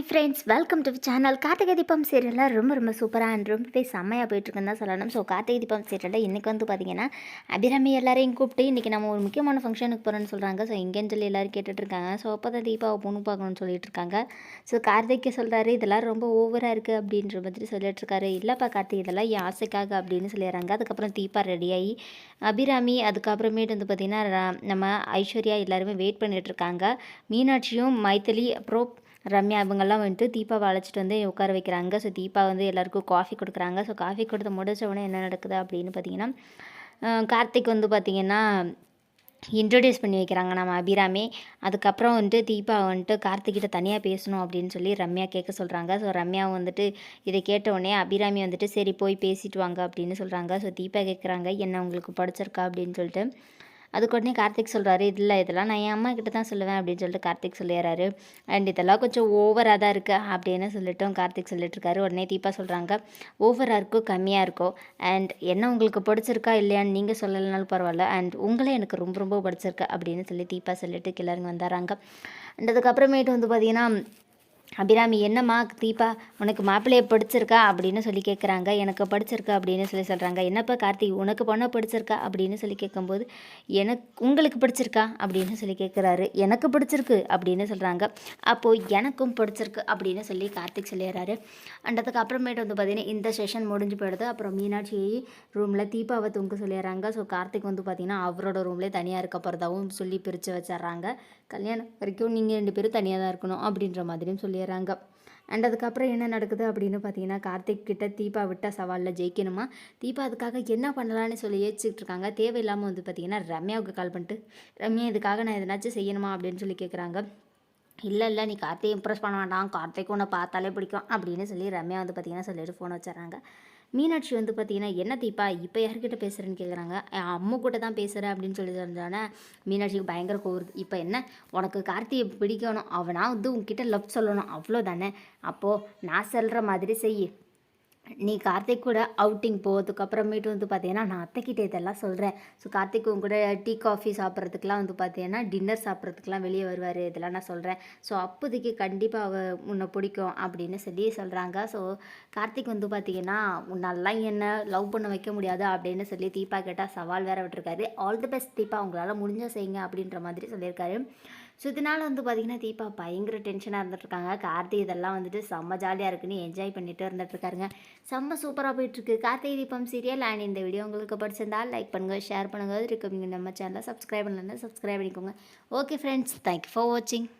Hi friends welcome to channel Karthigai Deepam சீரியலில் ரொம்ப ரொம்ப சூப்பராக அண்ட் ரொம்பவே செம்மையாக போயிட்டுருக்குன்னு தான் சொல்லணும். ஸோ கார்த்திகை தீபம் சீரியலில் இன்றைக்கி வந்து பார்த்தீங்கன்னா அபிராமி எல்லாரையும் கூப்பிட்டு இன்றைக்கி நம்ம ஒரு முக்கியமான ஃபங்க்ஷனுக்கு போகிறோன்னு சொல்கிறாங்க ஸோ எங்கேன்னு சொல்லி எல்லோரும் கேட்டுட்ருக்காங்க ஸோ அப்போ தான் தீபாவை பொண்ணு பார்க்கணும்னு சொல்லிட்டு இருக்காங்க ஸோ கார்த்திகை சொல்கிறாரு இதெல்லாம் ரொம்ப ஓவராக இருக்குது அப்படின்ற மாதிரி சொல்லிட்டு இருக்காரு இல்லைப்பா கார்த்திகை இதெல்லாம் என் ஆசைக்காக அப்படின்னு சொல்லிடுறாங்க. அதுக்கப்புறம் தீபா ரெடியாகி அபிராமி அதுக்கப்புறமேட்டு வந்து பார்த்திங்கன்னா நம்ம ஐஸ்வர்யா எல்லாருமே வெயிட் பண்ணிகிட்ருக்காங்க மீனாட்சியும் மைத்திலி அப்புறம் ரம்யா இவங்கெல்லாம் வந்துட்டு தீபாவை அழைச்சிட்டு வந்து உட்கார வைக்கிறாங்க. ஸோ தீபா வந்து எல்லாருக்கும் காஃபி கொடுக்குறாங்க. ஸோ காஃபி கொடுத்து முடிச்ச உடனே என்ன நடக்குது அப்படின்னு பார்த்தீங்கன்னா கார்த்திக் வந்து பார்த்திங்கன்னா இன்ட்ரடியூஸ் பண்ணி வைக்கிறாங்க நம்ம அபிராமி. அதுக்கப்புறம் வந்துட்டு தீபா வந்துட்டு கார்த்திக்கிட்ட தனியாக பேசணும் அப்படின்னு சொல்லி ரம்யா கேட்க சொல்கிறாங்க ஸோ ரம்யா வந்துட்டு இதை கேட்ட உடனே அபிராமி வந்துட்டு சரி போய் பேசிட்டு வாங்க அப்படின்னு சொல்கிறாங்க ஸோ தீபா கேட்குறாங்க என்ன உங்களுக்கு பிடிச்சிருக்கா? அப்படின்னு சொல்லிட்டு. அதுக்கு உடனே கார்த்திக் சொல்கிறாரு இல்லை இதெல்லாம் நான் என் அம்மா கிட்ட தான் சொல்லுவேன் அப்படின்னு சொல்லிட்டு கார்த்திக் சொல்லிடுறாரு. அண்ட் இதெல்லாம் கொஞ்சம் ஓவராக தான் இருக்குது அப்படின்னு சொல்லிட்டும் கார்த்திக் சொல்லிட்டுருக்காரு உடனே தீபா சொல்கிறாங்க ஓவராக இருக்கோ கம்மியாக இருக்கோ அண்ட் என்ன உங்களுக்கு பிடிச்சிருக்கா இல்லையான்னு நீங்கள் சொல்லலைனாலும் பரவாயில்ல அண்ட் உங்களே எனக்கு ரொம்ப ரொம்ப பிடிச்சிருக்கு அப்படின்னு சொல்லி தீபா சொல்லிட்டு கிளறங்க வந்துடுறாங்க. அண்ட் அதுக்கப்புறமேட்டு வந்து பார்த்தீங்கன்னா அபிராமி என்னம்மா தீபா உனக்கு மாப்பிள்ளையை பிடிச்சிருக்கா? அப்படின்னு சொல்லி கேட்குறாங்க எனக்கு பிடிச்சிருக்கா அப்படின்னு சொல்லி சொல்கிறாங்க என்னப்பா கார்த்திக் உனக்கு பொண்ணை பிடிச்சிருக்கா? அப்படின்னு சொல்லி கேட்கும்போது எனக்கு உங்களுக்கு பிடிச்சிருக்கா? அப்படின்னு சொல்லி கேட்குறாரு எனக்கு பிடிச்சிருக்கு அப்படின்னு சொல்கிறாங்க அப்போது எனக்கும் பிடிச்சிருக்கு அப்படின்னு சொல்லி கார்த்திக் சொல்லிடுறாரு. அண்டத்துக்கு அப்புறமேட்டு வந்து பார்த்திங்கன்னா இந்த செஷன் முடிஞ்சு போயிடுது. அப்புறம் மீனாட்சி ரூமில் தீபாவை தூங்க சொல்லிடுறாங்க. ஸோ கார்த்திக் வந்து பார்த்திங்கன்னா அவரோட ரூம்லேயே தனியாக இருக்க போகிறதாவும் சொல்லி பிரித்து வச்சிடுறாங்க. கல்யாணம் வரைக்கும் நீங்கள் ரெண்டு பேரும் தனியாக தான் இருக்கணும் அப்படின்ற மாதிரியும் சொல்லி சொல்லிடுறாங்க அண்ட் அதுக்கப்புறம் என்ன நடக்குது அப்படின்னு பார்த்தீங்கன்னா கார்த்திக் கிட்ட தீபா விட்ட சவாலில் ஜெயிக்கணுமா? தீபா அதுக்காக என்ன பண்ணலான்னு சொல்லி யோசிச்சுட்டு இருக்காங்க. தேவையில்லாமல் வந்து பார்த்தீங்கன்னா ரம்யாவுக்கு கால் பண்ணிட்டு ரம்யா இதுக்காக நான் எதனாச்சும் செய்யணுமா அப்படின்னு சொல்லி கேட்குறாங்க இல்லை இல்லை நீ கார்த்தியை இம்ப்ரெஸ் பண்ண வேண்டாம். கார்த்திக் உன்னை பார்த்தாலே பிடிக்கும் அப்படின்னு சொல்லி ரம்யா வந்து பார்த்தீங்கன்னா சொல்லிட்டு ஃபோன் வச்சிடுறாங்க. மீனாட்சி வந்து பார்த்தீங்கன்னா என்ன தீப்பா இப்போ யார்கிட்ட பேசுகிறேன்னு கேட்குறாங்க அம்மு கூட தான் பேசுகிறேன் அப்படின்னு சொல்லி சொன்னோன்னே மீனாட்சிக்கு பயங்கர கோவருது இப்போ என்ன? உனக்கு கார்த்தியை பிடிக்கணும். அவனா வந்து உன்கிட்ட லவ் சொல்லணும். அவ்வளோ தானே அப்போது நான் சொல்கிற மாதிரி செய். நீ கார்த்திக் கூட அவுட்டிங் போகிறதுக்கு அப்புறமேட்டு வந்து பார்த்தீங்கன்னா நான் அத்தைக்கிட்ட இதெல்லாம் சொல்கிறேன் ஸோ கார்த்திக் உங்க கூட டீ காஃபி சாப்பிட்றதுக்குலாம் வந்து பார்த்தீங்கன்னா டின்னர் சாப்பிட்றதுக்குலாம் வெளியே வருவார் இதெல்லாம் நான் சொல்கிறேன் ஸோ அப்போதைக்கு கண்டிப்பாக அவ உன்னை பிடிக்கும் அப்படின்னு சொல்லி சொல்கிறாங்க ஸோ கார்த்திக் வந்து பார்த்தீங்கன்னா உன்னெல்லாம் என்ன லவ் பண்ண வைக்க முடியாது அப்படின்னு சொல்லி தீபா கேட்டால் சவால் வேற விட்டுருக்காரு. ஆல் தி பெஸ்ட் தீபா உங்களால் முடிஞ்ச செய்யுங்க அப்படின்ற மாதிரி சொல்லியிருக்காரு. ஸோ இதனால் வந்து பார்த்திங்கன்னா தீபா பயங்கர டென்ஷனாக இருந்துட்டுருக்காங்க. கார்த்தி இதெல்லாம் வந்துட்டு செம்ம ஜாலியாக இருக்குன்னு என்ஜாய் பண்ணிட்டு இருந்துட்டுருக்காருங்க. செம்ம சூப்பராக போயிட்டுருக்கு. கார்த்திகை தீபம் சீரியல் அண்ட் இந்த வீடியோ உங்களுக்கு பிடிச்சிருந்தால் லைக் பண்ணுங்கள் ஷேர் பண்ணுங்கள் இருக்கு நம்ம சேனலை சப்ஸ்கிரைப் பண்ணலன்னா சப்ஸ்கிரைப் பண்ணிக்கோங்க. ஓகே ஃப்ரெண்ட்ஸ் தேங்க்யூ ஃபார் வாட்சிங்